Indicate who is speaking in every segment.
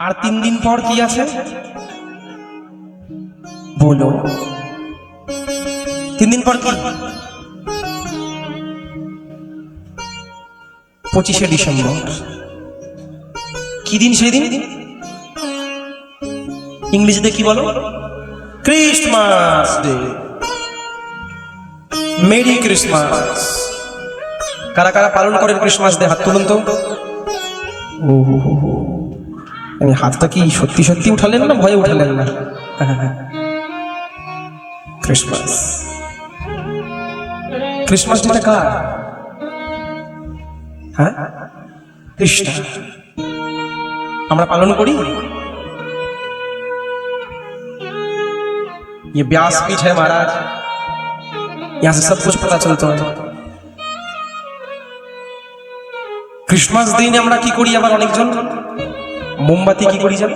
Speaker 1: আর তিন দিন পর কি আছে? বলো। তিন দিন পর কি? পঁচিশে ডিসেম্বর। কি দিন সেই দিন? ইংরেজিতে কি বলো? ক্রিসমাস ডে মেরি ক্রিসমাস কারা কারা পালন করেন ক্রিসমাস ডে হাত তুলুন তো। ও হো। আমি হাতটা কি সত্যি সত্যি উঠালেন না ভয়ে উঠালেন না হ্যাঁ, হ্যাঁ। ক্রিসমাস ক্রিসমাস ডেটা কার হ্যাঁ খ্রিস্টান আমরা পালন করি ये व्यासपीठ है महाराज यहाँ से सब कुछ पता चलता है ক্রিসমাস দিনে আমরা কি করি আবার অনেকজন মোমবাতি কি করি যাবে?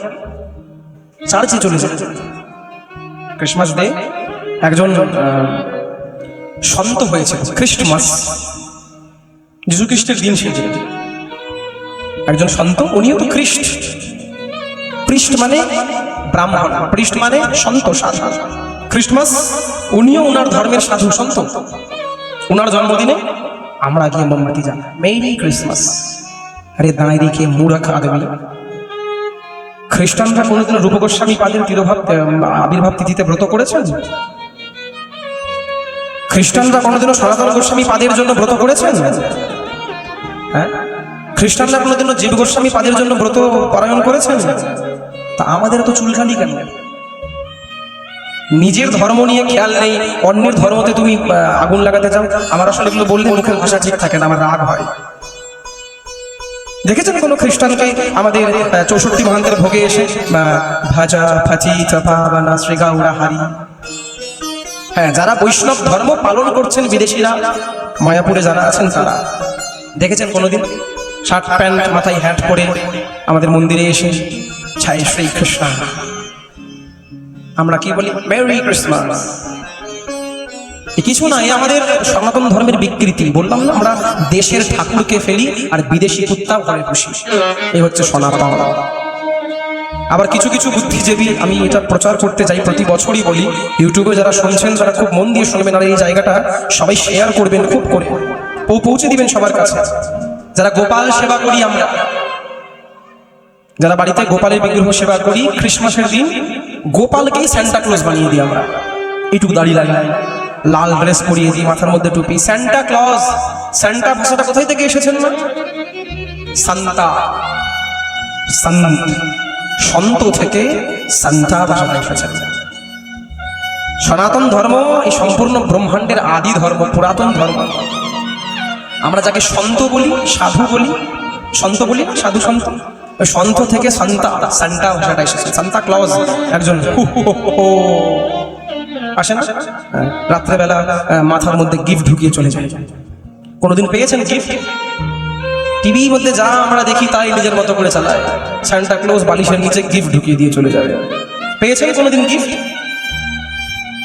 Speaker 1: চার্চে চলে যায় ক্রিসমাস ডে একজন সন্ত হয়েছে খ্রিস্টমাস যিশু খ্রিস্টের দিন সেদিন একজন সন্ত, উনিও তো খ্রিস্ট। খ্রিস্ট মানে ব্রাহ্মণ, খ্রিস্ট মানে সন্ত, সাধু। খ্রিস্টমাস উনিও ওনার ধর্মের সাধু, সন্ত। উনার জন্মদিনে আমরা গিয়ে মোমবাতি জ্বালাই। মেরি ক্রিসমাস আরে দাঁড়িয়ে রেখে মূরখ আদমি খ্রিস্টানরা কোনোদিন রূপ গোস্বামী পাদের তিরোভাব আবির্ভাব তিথিতে ব্রত করেছেন? খ্রিস্টানরা কোনোদিনও সনাতন গোস্বামী পাদের জন্য ব্রত করেছেন? হ্যাঁ? খ্রিস্টানরা কোনোদিনও জীব গোস্বামী পাদের জন্য ব্রত পারায়ণ করেছেন? তা আমাদের তো চুলখালি কেন? নিজের ধর্ম নিয়ে খেয়াল নেই, অন্যের ধর্মতে তুমি আগুন লাগাতে চাও? আমার আসলে এগুলো বললে মুখের ভাষা ঠিক থাকে না, আমার রাগ হয়। দেখেছেন কোনো খ্রিস্টানকে? আমাদের চৌষট্টি মহান্তের ভোগে এসে ভাজা ফাচি চাপা, বানা শ্রীগা উড়া হারি হ্যাঁ যারা বৈষ্ণব ধর্ম পালন করছেন বিদেশিরা, মায়াপুরে যারা আছেন তারা, দেখেছেন কোনোদিন? শার্ট প্যান্ট, মাথায় হ্যাট পরে আমাদের মন্দিরে এসে ছাই শ্রী কৃষ্ণ আমরা কি বলি? Merry Christmas. কিছু না এ আমাদের সনাতন ধর্মের বিকৃতি। বললাম না, আমরা দেশের ঠাকুরকে ফেলি আর বিদেশি কুত্তা ঘরে খুশি এই হচ্ছে সনাতন। আবার কিছু কিছু বুদ্ধিজীবী, আমি এটা প্রচার করতে চাই প্রতি বছরই বলি, ইউটিউবে যারা শুনছেন তারা খুব মন দিয়ে শুনবেন আর এই জায়গাটা, সবাই শেয়ার করবেন খুব করে। পৌঁছে দিবেন সবার কাছে। যারা গোপাল সেবা করি আমরা, যারা বাড়িতে গোপালের বিগ্রহ সেবা করি ক্রিসমাসের দিন, গোপালকেই সান্টা ক্লজ বানিয়ে দিই আমরা। এইটুকু দাঁড়িয়ে লাগাই লাল ড্রেস পরিয়ে দিই, মাথার মধ্যে টুপি। স্যান্টা ক্লজ স্যান্টা ভাষাটা কোথায় থেকে এসেছেন না সান্তা সন্ত সন্ত থেকে সান্তা ভাষাটা এসেছেন। সনাতন ধর্ম, এই সম্পূর্ণ ব্রহ্মাণ্ডের আদি ধর্ম, পুরাতন ধর্ম। আমরা যাকে সন্ত বলি, সাধু বলি, সন্ত বলি সাধু সন্ত? সন্ত থেকে সন্তা সান্তা ভাষাটা এসেছে। সান্তা ক্লজ একজন হু হু হু। আসে না? রাত্রেবেলা মাথার মধ্যে গিফট ঢুকিয়ে চলে যায়। কোনোদিন পেয়েছেন গিফট টিভির মধ্যে যা আমরা দেখি তাই নিজের মতো করে চালায়। সান্টা ক্লোজ বালিশের নিচে গিফট ঢুকিয়ে দিয়ে চলে যাবে। পেয়েছেন কোনোদিন গিফট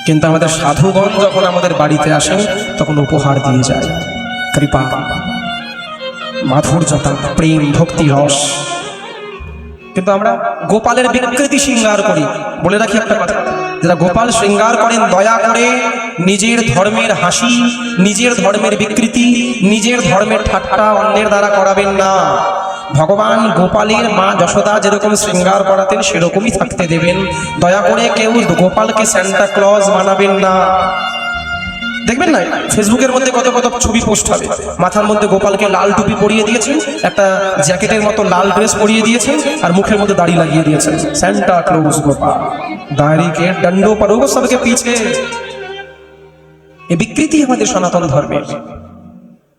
Speaker 1: কিন্তু আমাদের সাধুগণ যখন আমাদের বাড়িতে আসেন, তখন উপহার দিয়ে যায়। কৃপা, মাধুর্যতা, প্রেম, ভক্তি, রস। কিন্তু আমরা গোপালের বিকৃতি শৃঙ্গার করি। বলে রাখি একটা কথা, যারা গোপাল শৃঙ্গার করেন, দয়া করে নিজের ধর্মের হাসি, নিজের ধর্মের বিকৃতি, নিজের ধর্মের ঠাট্টা অন্যের দ্বারা করাবেন না। ভগবান গোপালের মা যশোদা যেরকম শৃঙ্গার করাতেন, সেরকমই থাকতে দেবেন। দয়া করে কেউ গোপালকে স্যান্টা ক্লজ বানাবেন না। দেখবেন না ফেসবুকের মধ্যে কত কত ছবি পোস্ট হবে। মাথার মধ্যে গোপালকে লাল টুপি পরিয়ে দিয়েছেন একটা জ্যাকেটের মতো লাল ড্রেস পরিয়ে দিয়েছেন আর মুখের মধ্যে দাড়ি লাগিয়ে দিয়েছেন স্যান্টা ক্লোজ গোপাল। দাড়ি ডন্ডো পরোগো সবকে পিছে। এ বিকৃতি আমাদের সনাতন ধর্মের।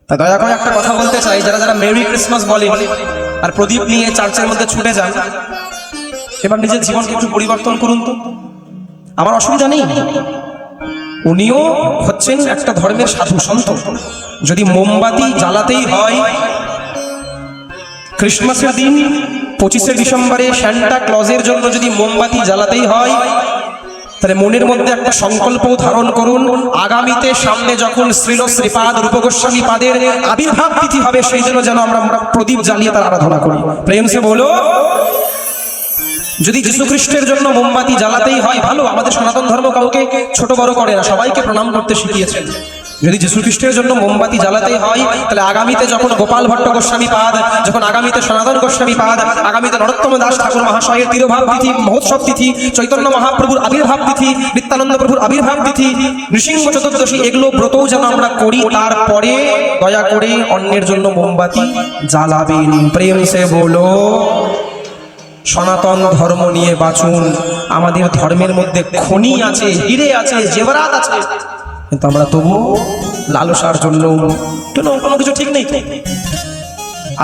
Speaker 1: তা দয়া করে একটা কথা বলতে চাই, যারা যারা মেরি ক্রিসমাস বলে, আর প্রদীপ নিয়ে চার্চের মধ্যে ছুটে যান, এবার নিজের জীবনকে একটু পরিবর্তন করুন তো। আমার অসুবিধা নেই। উনিও হচ্ছেন একটা ধর্মের সাধু সন্ত। যদি মোমবাতি জ্বালাতেই হয়, ক্রিসমাসের দিন পঁচিশে ডিসেম্বরে স্যান্টা ক্লজের জন্য যদি মোমবাতি জ্বালাতেই হয়, তাহলে মনের মধ্যে একটা সংকল্প ধারণ করুন, আগামীতে সামনে যখন শ্রীল শ্রীপাদ রূপগোস্বামী পাদের আবির্ভাব তিথি হবে, সেই জন্য যেন আমরা প্রদীপ জ্বালিয়ে তার আরাধনা করি। প্রেম সে বলো যদি যীশু খ্রিস্টের জন্য মোমবাতি জ্বালাতেই হয়, ভালো। আমাদের সনাতন ধর্ম কাউকে ছোট বড় করে না, সবাইকে প্রণাম করতে শিখিয়েছেন যদি যীশু খ্রিস্টের জন্য মোমবাতি জ্বালাতেই হয়, তাহলে আগামীতে যখন গোপাল ভট্ট গোস্বামী পাদ, যখন আগামীতে সনাতন গোস্বামী পাদ, আগামীতে নরোত্তম দাস ঠাকুর মহাশয়ের তিরোভাব তিথি, মহোৎসব তিথি, চৈতন্য মহাপ্রভুর আবির্ভাব তিথি, নিত্যানন্দ প্রভুর আবির্ভাব তিথি, নৃসিংহ চতুর্দশী, এগুলো ব্রতও যেন আমরা করি, তারপরে দয়া করে অন্যের জন্য মোমবাতি জ্বালাবেন। প্রেম সে বলো। সনাতন ধর্ম নিয়ে বাঁচুন। আমাদের ধর্মের মধ্যে খনি আছে, হিরে আছে, জেবরাত আছে। কিন্তু আমরা তবু লালসার জন্য কেন, কোনো কিছু ঠিক নেই।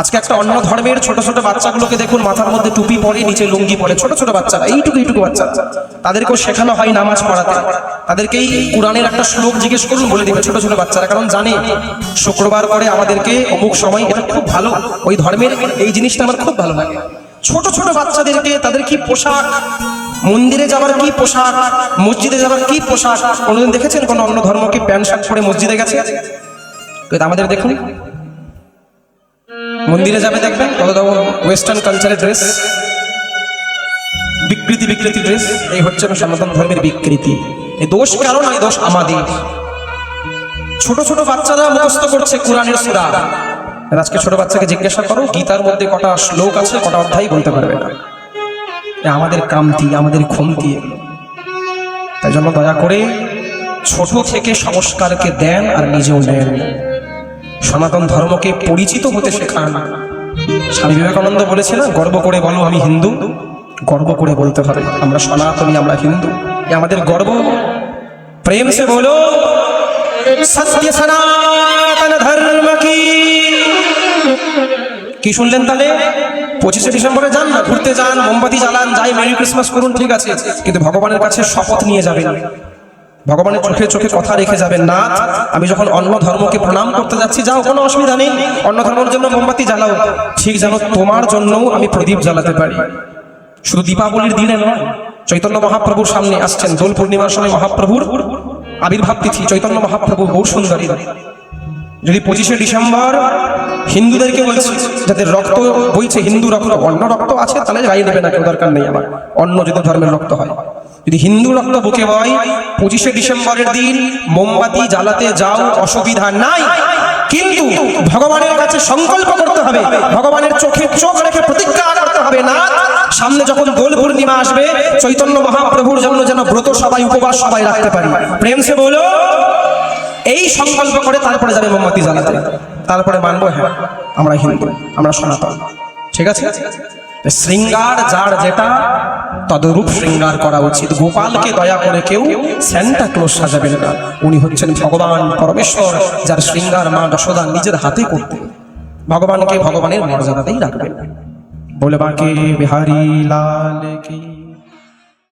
Speaker 1: আজকে একটা অন্য ধর্মের ছোট ছোট বাচ্চাগুলোকে দেখুন, মাথার মধ্যে টুপি পরে, নিচে লুঙ্গি পরে, ছোট ছোট বাচ্চারা, এইটুকু এইটুকু বাচ্চা। তাদেরকেও শেখানো হয় নামাজ পড়াতে। তাদেরকেই কোরআনের একটা শ্লোক জিজ্ঞেস করুন, বলে দিবে ছোট ছোট বাচ্চারা, কারণ জানে, শুক্রবার করে আমাদেরকে অমুক সময়, এটা খুব ভালো। ওই ধর্মের এই জিনিসটা আমার খুব ভালো লাগে। ছোট ছোট বাচ্চাদেরকে তাদের কি পোশাক? মন্দিরে যাওয়ার কি পোশাক? মসজিদে যাওয়ার কি পোশাক? কোনোদিন দেখেছেন কোন অন্য ধর্মকে প্যান্ট শার্ট পরে মসজিদে গেছে? আমাদের দেখুন। মন্দিরে যাবে দেখবেন কত তখন ওয়েস্টার্ন কালচারের ড্রেস বিকৃতি বিকৃতি ড্রেস এই হচ্ছে সনাতন ধর্মের বিকৃতি। এই দোষ কারও নয়, দোষ আমাদের। ছোট ছোট বাচ্চারা মুখস্থ করছে কোরআনের সূরা। আজকে ছোট বাচ্চাকে জিজ্ঞাসা করো গীতার মধ্যে কটা শ্লোক আছে, কটা অধ্যায় বলতে পারবে না। আমাদের কামতি আমাদের খুমতি তাই জন্য দয়া করে ছোট থেকে সংস্কারকে দেন আর নিজেও নেন। সনাতন ধর্মকে পরিচিত হতে শেখান। স্বামী বিবেকানন্দ বলেছে না, গর্ব করে বলো আমি হিন্দু, গর্ব করে বলতে হবে। আমরা সনাতনী, আমরা হিন্দু। এ আমাদের গর্ব। প্রেম সে বলো, সত্য ধর্ম কি শুনলেন তাহলে? পঁচিশে ডিসেম্বরে যান না, ঘুরতে যান, মোমবাতি জ্বালান, যাই, মেরি ক্রিসমাস করুন, ঠিক আছে। কিন্তু ভগবানের কাছে শপথ নিয়ে যাবেন। ভগবানের চোখে চোখে কথা রেখে যাবেন না আমি যখন অন্য ধর্মকে প্রণাম করতে যাচ্ছি, যাও, কোনো অসুবিধা নেই। অন্য ধর্মের জন্য মোমবাতি জ্বালাও। ঠিক যেন তোমার জন্যও আমি প্রদীপ জ্বালাতে পারি। শুধু দীপাবলির দিনে নয়, চৈতন্য মহাপ্রভুর সামনে আসছেন। দোল পূর্ণিমার সময় মহাপ্রভুর আবির্ভাব তিথি, চৈতন্য মহাপ্রভু বহু সুন্দরী। যদি পঁচিশে ডিসেম্বর হিন্দুদেরকে বলছি, যাদের রক্ত বইছে, হিন্দু রক্ত, অন্য রক্ত আছে, তাহলে গায়ে দেবে না কেউ, দরকার নেই আমার। অন্য যদি ধর্মের রক্ত হয়। যদি হিন্দু রক্ত বুকে বয়, পঁচিশে ডিসেম্বরের দিন মোমবাতি জ্বালাতে যাও, অসুবিধা নাই। কিন্তু ভগবানের কাছে সংকল্প করতে হবে। ভগবানের চোখে চোখ রেখে প্রতিজ্ঞা করতে হবে না। সামনে যখন দোল পূর্ণিমা আসবে, চৈতন্য মহাপ্রভুর জন্য যেন ব্রত সবাই, উপবাস সবাই রাখতে পারি। প্রেম সে বলো এই সংকল্প করে তারপরে যাবে মোমবাতি জ্বালাতে তারপরে মানবো হ্যাঁ আমরা হিন্দু, আমরা সনাতন। ঠিক আছে? শৃঙ্গার যার যেটা, তদরূপ শৃঙ্গার করা উচিত। গোপালকে দয়া করে কেউ স্যান্টা ক্লোজ সাজাবেন না। উনি হচ্ছেন ভগবান পরমেশ্বর, যার শৃঙ্গার মা যশোদা নিজের হাতে করতে ভগবানকে ভগবানের মর্যাদাতেই রাখবেন। বলে বাঁকে বিহারি লাল কি